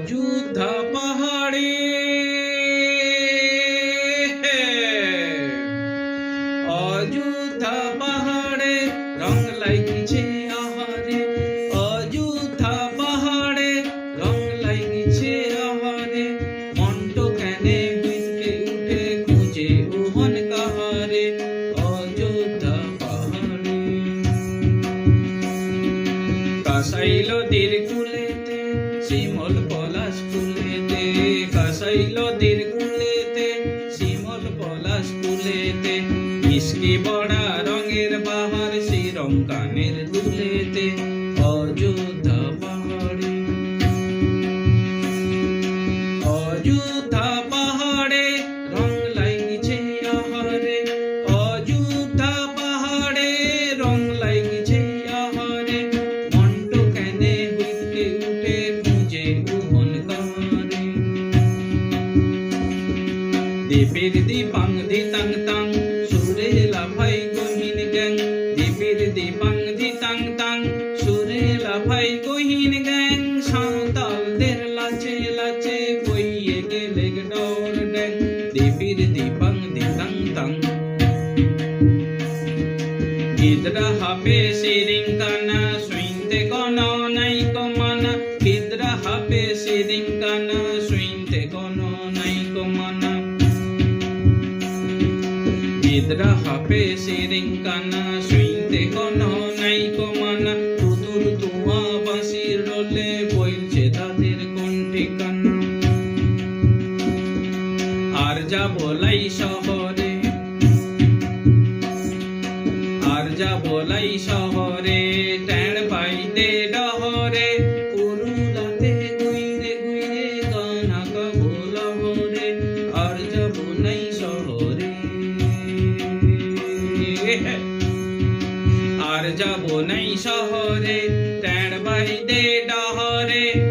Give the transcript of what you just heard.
অযোধ্যা পাহাড়ে। অযোধ্যা পাহাড়ে রং লাগিছে আহারে। অযোধ্যা পাহাড়ে রং লাগিছে আহারে। কেনে উঠে খুঁজে ওহন কাহারে। অযোধ্যা পাহাড়ে। কাসাইল কুলেতে শিমল পলাশ কুলেতে কাসাইল কুলেতে শিমল পলাশ কুলেতে মিশকে বড়া রঙের বাহার শ্রীরং কানের দুলেতে, অযোধ্যা পাহাড়ে। অযোধ্যা দীপের দীপাং দিতাং তাং সুরে লাফাই গহিন গ্যাং দীপের দীপাং দিতাং তাং সুরে লাফাই গহিন গ্যাং সাঁওতালদের লাচে লাচে বইয়ে গেলে ডর ড্যাং দীপের দীপাং দিতাং তাং গিদ্রা হাবে সিরিঙ্কানা সুইনতে কোন নাই কমানা। গিদ্রা হাবে সিরিঙ্কানা সুইনতে কোন নাই কমানা গিদ্রা হাবে সিরিঙ্কানা সুইনতে কোন নাই কমানা পুতুল তুয়া বাঁশির রোলে বইলছে তাদের কোন ঠিকানা আর যা বলাই শহরে, আর যা বলাই শহরে। যাব নাই শহরে ট্যাণ বাইতে ডহরে।